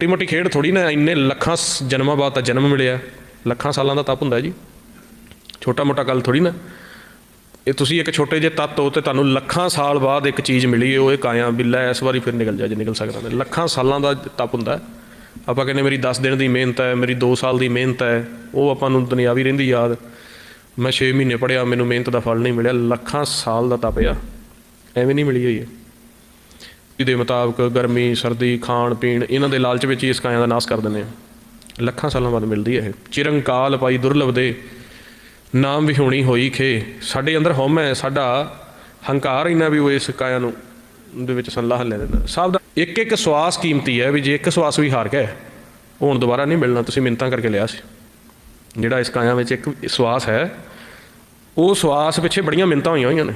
ਛੋਟੀ ਮੋਟੀ ਖੇਡ ਥੋੜੀ ਨਾ, ਇੰਨੇ ਲੱਖਾਂ ਸ- ਜਨਮਾਂ ਬਾਅਦ ਤਾਂ ਜਨਮ ਮਿਲਿਆ। ਲੱਖਾਂ ਸਾਲਾਂ ਦਾ ਤਪ ਹੁੰਦਾ ਜੀ। ਛੋਟਾ ਮੋਟਾ ਗੱਲ ਥੋੜੀ ਨਾ। ਇਹ ਤੁਸੀਂ ਇੱਕ ਛੋਟੇ ਜਿਹੇ ਤੱਤ ਹੋ ਤੇ ਤੁਹਾਨੂੰ ਲੱਖਾਂ ਸਾਲ ਬਾਅਦ ਇੱਕ ਚੀਜ਼ ਮਿਲੀ, ਉਹ ਇਹ ਕਾਇਆ ਬਿੱਲਾ ਇਸ ਵਾਰੀ ਫਿਰ ਨਿਕਲ ਜਾ ਜੇ ਨਿਕਲ ਸਕਦਾ। ਲੱਖਾਂ ਸਾਲਾਂ ਦਾ ਤਪ ਹੁੰਦਾ। ਆਪਾਂ ਕਹਿੰਦੇ ਮੇਰੀ 10 ਦਿਨ ਦੀ ਮਿਹਨਤ ਹੈ, ਮੇਰੀ 2 ਸਾਲ ਦੀ ਮਿਹਨਤ ਹੈ, ਉਹ ਆਪਾਂ ਨੂੰ ਦੁਨਿਆਵੀ ਰਹਿੰਦੀ ਯਾਦ। ਮੈਂ 6 ਮਹੀਨੇ ਪੜਿਆ ਮੈਨੂੰ ਮਿਹਨਤ ਦਾ ਫਲ ਨਹੀਂ ਮਿਲਿਆ। ਲੱਖਾਂ ਸਾਲ ਦਾ ਤਪ ਆ। ਐਵੇਂ ਨਹੀਂ ਮਿਲੀ ਹੋਈ ਹੈ। ਦੇ ਮੁਤਾਬਕ ਗਰਮੀ, ਸਰਦੀ, ਖਾਣ, ਪੀਣ, ਇਹਨਾਂ ਦੇ ਲਾਲਚ ਵਿੱਚ ਹੀ ਇਸ ਕਾਇਆ ਦਾ ਨਾਸ ਕਰ ਦਿੰਦੇ ਆ ਲੱਖਾਂ ਸਾਲਾਂ ਬਾਅਦ ਮਿਲਦੀ ਹੈ ਇਹ। ਚਿਰੰਕਾਲ ਪਾਈ ਦੁਰਲਭ ਦੇ ਨਾਮ ਵਿਹੋਣੀ ਹੋਈ ਖੇ। ਸਾਡੇ ਅੰਦਰ ਹਉਮ ਹੈ, ਸਾਡਾ ਹੰਕਾਰ ਇੰਨਾ ਵੀ ਉਹ ਇਸ ਕਾਇਆ ਨੂੰ, ਦੇ ਵਿੱਚ ਸੰਲਾਹ ਲੈ ਲੈਂਦਾ। ਸਭ ਦਾ ਇੱਕ ਇੱਕ ਸਵਾਸ ਕੀਮਤੀ ਹੈ ਵੀ ਜੇ ਇੱਕ ਸਵਾਸ ਵੀ ਹਾਰ ਗਿਆ ਹੁਣ ਦੁਬਾਰਾ ਨਹੀਂ ਮਿਲਣਾ, ਤੁਸੀਂ ਮਿੰਤਾਂ ਕਰਕੇ ਲਿਆ ਸੀ। ਜਿਹੜਾ ਇਸ ਕਾਇਆ ਵਿੱਚ ਇੱਕ ਸਵਾਸ ਹੈ, ਉਹ ਸਵਾਸ ਪਿੱਛੇ ਬੜੀਆਂ ਮਿੰਤਾਂ ਹੋਈਆਂ ਹੋਈਆਂ ਨੇ।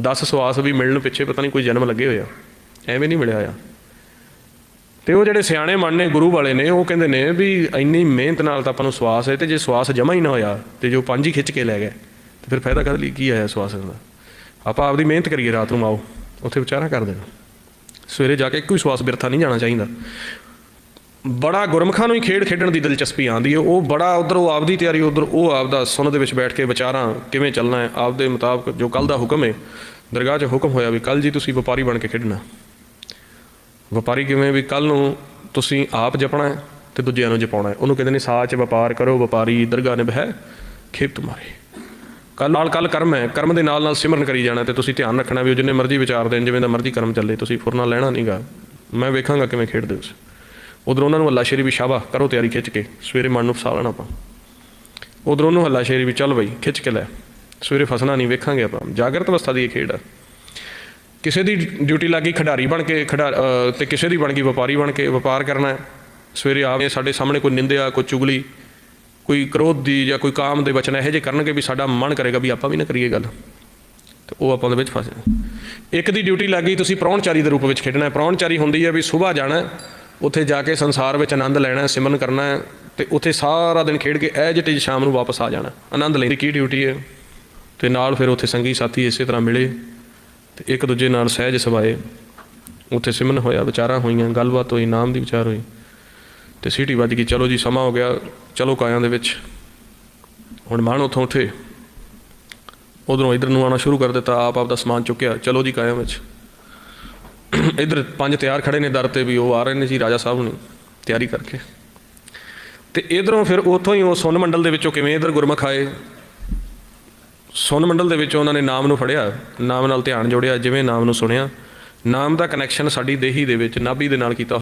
10 ਸਵਾਸ ਵੀ ਮਿਲਣ ਪਿੱਛੇ ਪਤਾ ਨਹੀਂ ਕੋਈ ਜਨਮ ਲੱਗੇ ਹੋਇਆ ਐਵੇਂ ਨਹੀਂ ਮਿਲਿਆ ਆ। ਤੇ ਉਹ ਜਿਹੜੇ ਸਿਆਣੇ ਮਨ ਨੇ, ਗੁਰੂ ਵਾਲੇ ਨੇ, ਉਹ ਕਹਿੰਦੇ ਨੇ ਵੀ ਇੰਨੀ ਮਿਹਨਤ ਨਾਲ ਤਾਂ ਆਪਾਂ ਨੂੰ ਸਵਾਸ ਹੈ ਤੇ ਜੇ ਸਵਾਸ ਜਮਾ ਹੀ ਨਾ ਹੋਇਆ ਤੇ ਜੋ ਪੰਜ ਹੀ ਖਿੱਚ ਕੇ ਲੈ ਗਏ, ਤੇ ਫਿਰ ਫਾਇਦਾ ਕਦ ਲਈ ਕੀ ਆਇਆ ਸਵਾਸ ਦਾ? ਆਪਾਂ ਆਪਦੀ ਮਿਹਨਤ ਕਰੀਏ ਰਾਤ ਨੂੰ ਆਓ, ਉੱਥੇ ਵਿਚਾਰਾ ਕਰ ਦੇਣਾ ਸਵੇਰੇ ਜਾ ਕੇ ਇੱਕੋ ਹੀ ਸਵਾਸ ਬਿਰਥਾ ਨਹੀਂ ਜਾਣਾ ਚਾਹੀਦਾ। ਬੜਾ ਗੁਰਮਖਾਂ ਨੂੰ ਹੀ ਖੇਡ ਖੇਡਣ ਦੀ ਦਿਲਚਸਪੀ ਆਉਂਦੀ ਹੈ। ਉਹ ਬੜਾ ਉਧਰ ਉਹ ਆਪਦੀ ਤਿਆਰੀ, ਉਧਰ ਉਹ ਆਪਦਾ ਸੁਣ ਦੇ ਵਿੱਚ ਬੈਠ ਕੇ ਵਿਚਾਰਾਂ ਕਿਵੇਂ ਚੱਲਣਾ ਹੈ, ਆਪਦੇ ਮੁਤਾਬਕ ਜੋ ਕੱਲ ਦਾ ਹੁਕਮ ਹੈ, ਦਰਗਾਹ 'ਚ ਹੁਕਮ ਹੋਇਆ ਵੀ ਕੱਲ ਜੀ ਤੁਸੀਂ ਵਪਾਰੀ ਬਣ ਕੇ ਖੇਡਣਾ। ਵਪਾਰੀ ਕਿਵੇਂ ਵੀ ਕੱਲ ਨੂੰ ਤੁਸੀਂ ਆਪ ਜਪਣਾ ਹੈ ਤੇ ਦੂਜਿਆਂ ਨੂੰ ਜਪਾਉਣਾ ਹੈ। ਉਹਨੂੰ ਕਹਿੰਦੇ ਨੇ, ਸਾਚ ਵਪਾਰ ਕਰੋ, ਵਪਾਰੀ ਦਰਗਾਹ ਨਿਭ ਹੈ ਖੇਪ ਤੁਮਾਰੇ ਕੱਲ ਨਾਲ ਕੱਲ ਕਰਮ ਹੈ, ਕਰਮ ਦੇ ਨਾਲ ਨਾਲ ਸਿਮਰਨ ਕਰੀ ਜਾਣਾ ਤੇ ਤੁਸੀਂ ਧਿਆਨ ਰੱਖਣਾ ਵੀ ਉਹ ਜਿੰਨੇ ਮਰਜ਼ੀ ਵਿਚਾਰ ਦੇਣ, ਜਿਵੇਂ ਦਾ ਮਰਜ਼ੀ ਕਰਮ ਚੱਲੇ, ਤੁਸੀਂ ਫੁਰਨਾ ਲੈਣਾ ਨਹੀਂਗਾ ਮੈਂ ਵੇਖਾਂਗਾ ਕਿਵੇਂ ਖੇਡਦੇ ਹੋ ਤੁਸੀਂ। ਉਧਰ ਉਹਨਾਂ ਨੂੰ ਅੱਲਾ ਸ਼ੇਰੀ ਵੀ ਸ਼ਾਬਾ ਕਰੋ ਤਿਆਰੀ ਖਿੱਚ ਕੇ ਸਵੇਰੇ ਮਨ ਨੂੰ ਫਸਾ ਲੈਣਾ ਆਪਾਂ। ਉਧਰ ਉਹਨੂੰ ਹੱਲਾ ਸ਼ੇਰੀ ਵੀ ਚੱਲ ਬਈ ਖਿੱਚ ਕੇ ਲੈ। ਸਵੇਰੇ ਫਸਣਾ ਨਹੀਂ ਵੇਖਾਂਗੇ ਆਪਾਂ। ਜਾਗਰਤ ਅਵਸਥਾ ਦੀ ਇਹ ਖੇਡ ਆ। ਕਿਸੇ ਦੀ ਡਿਊਟੀ ਲੱਗੀ ਖਿਡਾਰੀ ਬਣ ਕੇ ਖਿਡਾ ਅ, ਤੇ ਕਿਸੇ ਦੀ ਬਣ ਗਈ ਵਪਾਰੀ ਬਣ ਕੇ ਵਪਾਰ ਕਰਨਾ ਸਵੇਰੇ ਆਵੇ ਸਾਡੇ ਸਾਹਮਣੇ ਕੋਈ ਨਿੰਦਿਆ ਕੋਈ ਚੁਗਲੀ ਕੋਈ ਕ੍ਰੋਧ ਦੀ ਜਾਂ ਕੋਈ ਕਾਮ ਦੇ ਬਚਨ ਇਹੋ ਜਿਹੇ ਕਰਨਗੇ ਵੀ ਸਾਡਾ ਮਨ ਕਰੇਗਾ ਵੀ ਆਪਾਂ ਵੀ ਨਾ ਕਰੀਏ ਗੱਲ। ਤੇ ਉਹ ਆਪਾਂ ਦੇ ਵਿੱਚ ਫਸ ਜਾਣਾ। ਇੱਕ ਦੀ ਡਿਊਟੀ ਲੱਗ ਗਈ ਤੁਸੀਂ ਪ੍ਰਾਹੁਣਚਾਰੀ ਦੇ ਰੂਪ ਵਿੱਚ ਖੇਡਣਾ ਹੈ। ਪ੍ਰਾਹੁਣਚਾਰੀ ਹੁੰਦੀ ਹੈ ਵੀ ਸਵੇਰ ਜਾਣਾ ਉੱਥੇ ਜਾ ਕੇ ਸੰਸਾਰ ਵਿੱਚ ਆਨੰਦ ਲੈਣਾ ਹੈ, ਸਿਮਰਨ ਕਰਨਾ ਹੈ ਤੇ ਉੱਥੇ ਸਾਰਾ ਦਿਨ ਖੇਡ ਕੇ ਐ ਜਿੱਤੇ ਸ਼ਾਮ ਨੂੰ ਵਾਪਸ ਆ ਜਾਣਾ। ਆਨੰਦ ਲੈਣ ਦੀ ਕੀ ਡਿਊਟੀ ਹੈ? ਤੇ ਨਾਲ ਫਿਰ ਉੱਥੇ ਸੰਗੀ ਸਾਥੀ ਇਸੇ ਤਰ੍ਹਾਂ ਮਿਲੇ ਤੇ ਇੱਕ ਦੂਜੇ ਨਾਲ ਸਹਿਜ ਸਵਾਏ ਉੱਥੇ ਸਿਮਰਨ ਹੋਇਆ ਵਿਚਾਰਾਂ ਹੋਈਆਂ ਗੱਲਬਾਤ ਹੋਈ ਨਾਮ ਦੀ ਵਿਚਾਰ ਹੋਈ। ਤੇ ਸੀਟੀ ਵੱਜ ਗਈ ਚਲੋ ਜੀ ਸਮਾਂ ਹੋ ਗਿਆ ਚਲੋ ਕਾਇਆਂ ਦੇ ਵਿੱਚ। ਹੁਣ ਮਾਣ ਉੱਥੋਂ ਉੱਠੇ। ਉਧਰੋਂ ਇਧਰ ਨੂੰ ਆਉਣਾ ਸ਼ੁਰੂ ਕਰ ਦਿੱਤਾ ਆਪ ਆਪ ਦਾ ਸਮਾਨ ਚੁੱਕਿਆ ਚਲੋ ਜੀ ਕਾਇਆਂ ਵਿੱਚ। ਇਧਰ ਪੰਜ ਤਿਆਰ ਖੜੇ ਨੇ, ਦਰ ਤੇ ਵੀ ਉਹ ਆ ਰਹੇ ਨੇ ਜੀ, ਰਾਜਾ ਸਾਹਿਬ ਨੂੰ ਤਿਆਰੀ ਕਰਕੇ। ਤੇ ਇਧਰੋਂ ਫਿਰ ਉੱਥੋਂ ਹੀ ਉਹ ਸੁਨ ਮੰਡਲ ਦੇ ਵਿੱਚੋਂ ਕਿਵੇਂ ਇਧਰ ਗੁਰਮੁਖ ਆਏ? ਸੁਨ ਮੰਡਲ ਦੇ ਵਿੱਚ ਉਹਨਾਂ ਨੇ ਨਾਮ ਨੂੰ ਫੜਿਆ, ਨਾਮ ਨਾਲ ਧਿਆਨ ਜੋੜਿਆ, ਜਿਵੇਂ ਨਾਮ ਨੂੰ ਸੁਣਿਆ। ਨਾਮ ਦਾ ਕਨੈਕਸ਼ਨ ਸਾਡੀ ਦੇਹੀ ਦੇ ਵਿੱਚ, ਨਾਭੀ ਦੇ ਨਾਲ ਕੀਤਾ